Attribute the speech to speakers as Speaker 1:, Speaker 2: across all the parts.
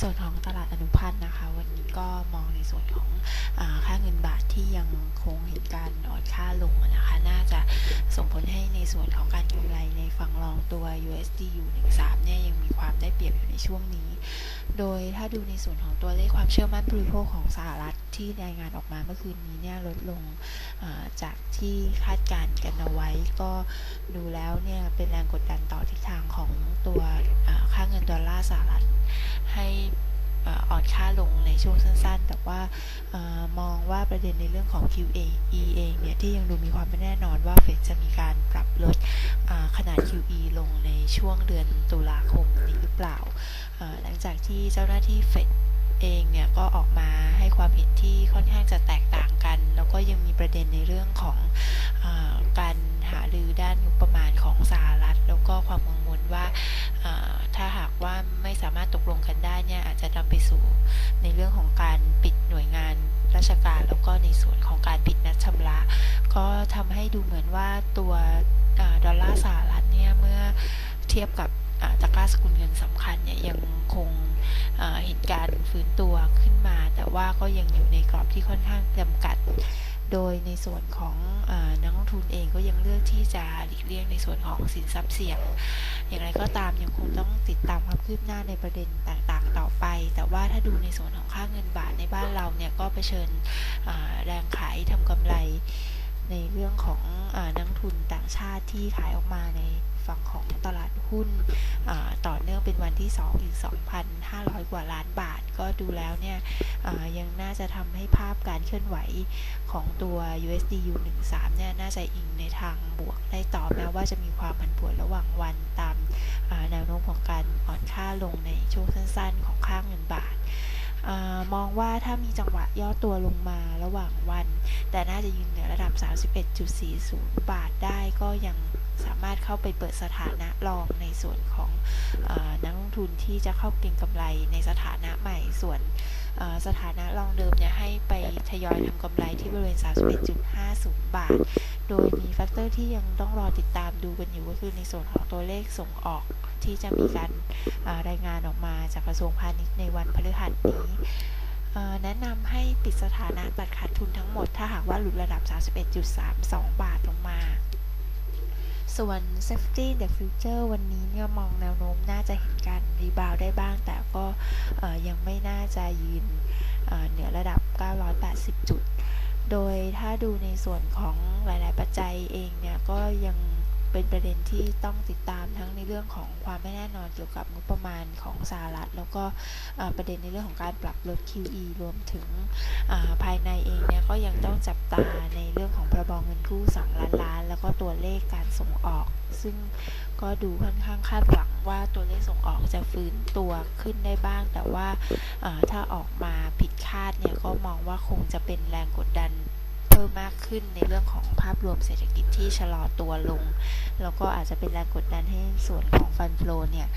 Speaker 1: ส่วนของตลาดอนุพันธ์นะคะ วันนี้ก็มองในส่วนของอค่าเงินบาทที่ยังคงเห็นการอ่อนค่าลงนะคะ น่าจะส่งผลให้ในส่วนของการกำไรในฝั่งรองตัว USDU 13 เนี่ยยังมีความได้เปรียบอยู่ในช่วงนี้ โดยถ้าดูในส่วนของตัวเลขความเชื่อมั่นผู้บริโภคของสหรัฐที่รายงานออกมาเมื่อคืนนี้เนี่ยลดลงจากที่คาดการณ์กันเอาไว้ ก็ดูแล้วเนี่ยเป็นแรงกดดันต่อทิศทางของตัวค่าเงินดอลลาร์สหรัฐ ให้อ่อนค่าลงในช่วงสั้นๆ แต่ว่าอมองว่าประเด็นในเรื่องของ QE เองเนี่ย ที่ยังดูมีความไม่แน่นอนว่าเฟดจะมีการปรับลดขนาด QE ลงในช่วงเดือนตุลาคมนี้หรือเปล่า หลังจากที่เจ้าหน้าที่เฟดเองเนี่ยก็ออกมาให้ความเห็นที่ค่อนข้างจะแตกต่างกัน แล้วก็ยังมีประเด็นในเรื่องของอการหารือด้านงบประมาณของสหรัฐ แล้วก็ความกังวลว่า สู่ในเรื่องของการปิดหน่วยงานราชการ แล้วก็ในส่วนของการผิดนัดชำระ ก็ทำให้ดูเหมือนว่าตัวอดอลลาร์สหรัฐเนี่ยเมื่อเทียบกับตะกร้าสกุลเงินสำคัญเนี่ยยังคงเห็นการฟื้นตัวขึ้นมา แต่ว่าก็ยังอยู่ในกรอบที่ค่อนข้างจำกัด โดยในส่วนของอนักลงทุนเองก็ยัง ที่จะหลีกเลี่ยงในส่วนของสินทรัพย์เสี่ยง อย่างไรก็ตามยังคงต้องติดตามความคืบหน้าในประเด็นต่างๆ ต่อไป แต่ว่าถ้าดูในส่วนของค่าเงินบาทในบ้านเราเนี่ยก็เผชิญแรงขายทำกำไร ในเรื่องของอนักทุนต่างชาติที่ขายออกมาในฝั่งของตลาดหุ้นต่อเนื่องเป็นวันที่ 2 อีก 2,500 กว่าล้านบาท ก็ดูแล้วเนี่ยยังน่าจะทำให้ภาพการเคลื่อนไหวของตัว USDU 13เนี่ยน่าจะอิงในทางบวกได้ต่อแม้ว่าจะมีความผันผวนระหว่างวันตามแนวโน้มของการอ่อนค่าลงในช่วงสั้นๆ ของค่าเงินบาท มองว่าถ้ามีจังหวะย่อตัวลงมาระหว่างวัน แต่น่าจะยืนเหนือระดับ 31.40 บาทได้ก็ยังสามารถเข้าไปเปิดสถานะรองในส่วนของอนักลงทุนที่จะเข้าเก็งกำไรในสถานะใหม่ส่วนสถานะรองเดิมเนี่ยให้ไปทยอยทำกำไรที่บริเวณ 31.50 บาท โดยมีแฟกเตอร์ที่ยังต้องรอติดตามดูกันอยู่ก็คือในส่วนของตัวเลขส่งออก ที่จะมีการรายงานออกมาจากกระทรวงพาณิชย์ในวันพฤหัสนี้แนะนำให้ปิดสถานะตัดขาดทุนทั้งหมด ถ้าหากว่าหลุดระดับ 31.32 บาทลงมา ส่วน Safety the Future วันนี้เนี่ยมองแนวโน้มน่าจะเห็นการรีบาวได้บ้าง แต่ก็ยังไม่น่าจะยืนเหนือระดับ 980 จุด โดยถ้าดูในส่วนของหลาย ๆ ปัจจัยเองเนี่ยก็ยัง เป็นประเด็นที่ต้องติดตามทั้งในเรื่องของความไม่แน่นอนเกี่ยวกับงบประมาณของสหรัฐ แล้วก็ประเด็นในเรื่องของการปรับลด QE รวมถึงภายในเองเนี่ยก็ยังต้องจับตาในเรื่องของพรบเงินกู้ 2 ล้านล้าน แล้วก็ตัวเลขการส่งออก ซึ่งก็ดูค่อนข้างคาดหวังว่าตัวเลขส่งออกจะฟื้นตัวขึ้นได้บ้าง แต่ว่าถ้าออกมาผิดคาดเนี่ยก็มองว่าคงจะเป็นแรงกดดัน พิ่มมากขึ้นในเรื่องของภาพรวมเศรษฐกิจที่ชะลอตัวลง แล้วก็อาจจะเป็นแรงกดดันให้ส่วนของฟันโฟลเนี่ย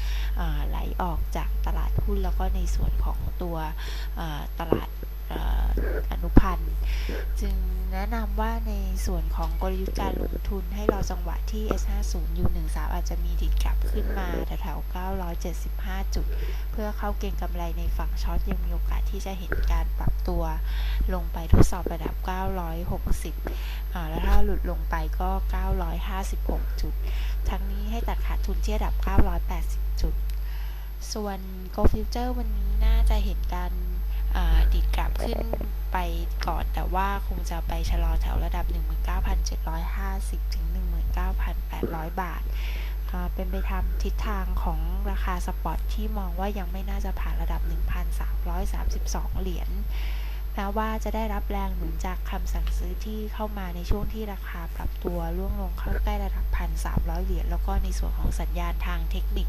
Speaker 1: ไหลออกจากตลาดหุ้นแล้วก็ในส่วนของตัวตลาดอนุพันธ์จึงแนะนำว่าในส่วนของกลยุทธ์การลงทุนให้รอจังหวะที่ S50 U13 อาจจะมีดิดกลับขึ้น แถวๆ975 จุด เพื่อเข้าเก็งกำไรในฝั่งช็อตยังมีโอกาสที่จะเห็นการปรับตัวลงไปทดสอบระดับ 960 แล้วถ้าหลุดลงไปก็ 956 จุด ทั้งนี้ให้ตัดขาดทุนที่ระดับ 980 จุด ส่วน Go Future วันนี้น่าจะเห็นการดิดกลับขึ้นไปก่อนแต่ว่าคงจะไปชะลอแถวระดับ 19,750 ถึง 19,800 บาท เป็นไปตาทิศทางของราคาสปอตที่มองว่ายังไม่น่าจะผ่านระดับ 1,332 เหรียญแม้ว่าจะได้รับแรงหนุนจากคำสั่งซื้อที่เข้ามาในช่วงที่ราคาปรับตัวร่วงลงเข้าใกล้ระดับ 1,300 เหรียญแล้วก็ในส่วนของสัญญาณทางเทคนิค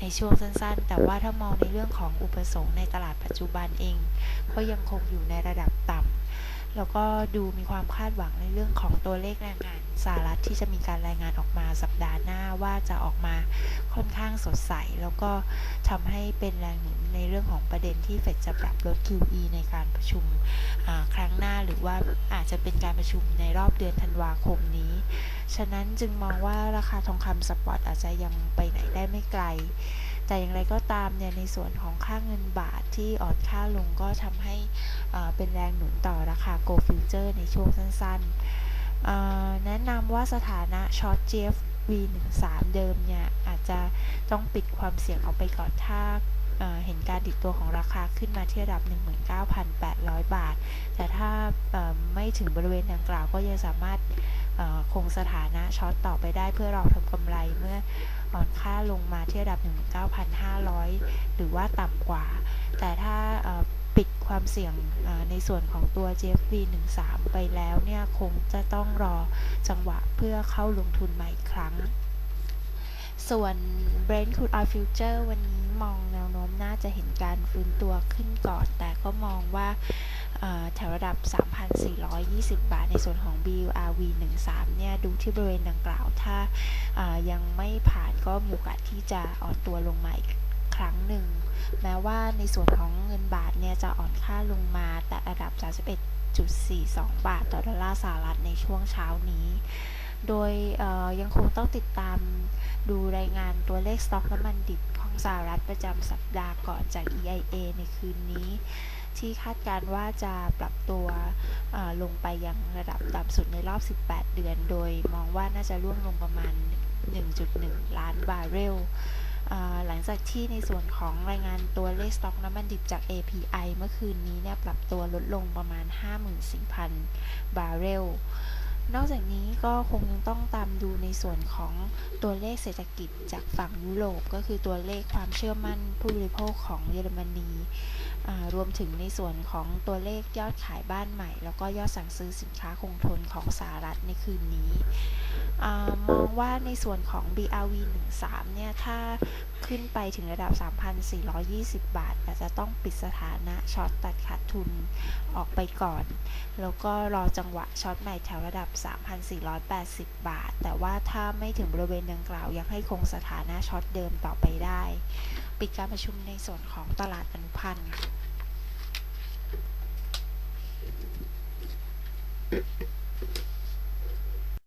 Speaker 1: ในช่วงสั้นๆ แต่ว่าถ้ามองในเรื่องของอุปสงค์ในตลาดปัจจุบันเอง ก็ยังคงอยู่ในระดับต่ำ แล้วก็ดูมีความคาดหวังในเรื่องของตัวเลขแรงงานสหรัฐที่จะมีการรายงานออกมาสัปดาห์หน้าว่าจะออกมาค่อนข้างสดใส แล้วก็ทำให้เป็นแรงหนุนในเรื่องของประเด็นที่เฟดจะปรับลด QE ในการประชุมครั้งหน้าหรือว่าอาจจะเป็นการประชุมในรอบเดือนธันวาคมนี้ ฉะนั้นจึงมองว่าราคาทองคำสปอตอาจจะยังไปไหนได้ไม่ไกล แต่อย่างไรก็ตามเนี่ยในส่วนของค่าเงินบาทที่อ่อนค่าลงก็ทำให้เป็นแรงหนุนต่อราคา Gold Future ในช่วงสั้นๆ แนะนำว่าสถานะช็อต GFV 13 เดิมเนี่ยอาจจะต้องปิดความเสี่ยงออกไปก่อนถ้าเห็นการดิดตัวของราคาขึ้นมาที่ระดับ 19,800 บาท แต่ถ้าไม่ถึงบริเวณดังกล่าวก็ยังสามารถ คงสถานะช็อตต่อไปได้เพื่อรอทำกำไรเมื่ออ่อนค่าลงมาที่ระดับ 19,500 หรือว่าต่ำกว่า แต่ถ้าปิดความเสี่ยงในส่วนของตัว GFV 13ไปแล้วเนี่ย คงจะต้องรอจังหวะเพื่อเข้าลงทุนใหม่อีกครั้ง ส่วน Brent Crude Oil Future วันนี้มองแนวโน้มน่าจะเห็นการฟื้นตัวขึ้นก่อน แต่ ก็มองว่าแถวระดับ 3,420 บาท ในส่วนของ BURV 13 เนี่ย ดูที่บริเวณดังกล่าว ถ้ายังไม่ผ่านก็มีโอกาสที่จะอ่อนตัวลงมาอีกครั้งหนึ่ง แม้ว่าในส่วนของเงินบาทเนี่ย จะอ่อนค่าลงมาแต่ระดับ 31.42 บาท ต่อดอลลาร์สหรัฐในช่วงเช้านี้ โดยยังคงต้องติดตามดูรายงานตัวเลขสต็อกน้ำมันดิบของสหรัฐประจำสัปดาห์ก่อนจาก EIA ในคืนนี้ ที่คาดการว่าจะปรับตัวลงไปยังระดับต่ำสุดในรอบ 18 เดือน โดยมองว่าน่าจะร่วงลงประมาณ 1.1 ล้านบาร์เรลหลังจากที่ในส่วนของรายงานตัวเลขสต็อกน้ำมันดิบจาก API เมื่อคืนนี้เนี่ยปรับตัวลดลงประมาณ 54,000 บาร์เรล นอกจากนี้ก็คงยังต้องตามดูในส่วนของตัวเลขเศรษฐกิจจากฝั่งยุโรป ก็คือตัวเลขความเชื่อมั่นผู้บริโภคของเยอรมนีรวมถึงในส่วนของตัวเลขยอดขายบ้านใหม่ แล้วก็ยอดสั่งซื้อสินค้าคงทนของสหรัฐในคืนนี้มองว่าในส่วนของ BRV 13เนี่ย ถ้าขึ้นไปถึงระดับ 3,420 บาท อาจจะต้องปิดสถานะช็อตตัดขาดทุนออกไปก่อน แล้วก็รอจังหวะช็อตใหม่แถวระดับ3,480 บาท แต่ว่าถ้าไม่ถึงบริเวณดังกล่าว ยังให้คงสถานะช็อตเดิมต่อไปได้ ปิดการประชุมในส่วนของตลาดอนุพันธ์ค่ะ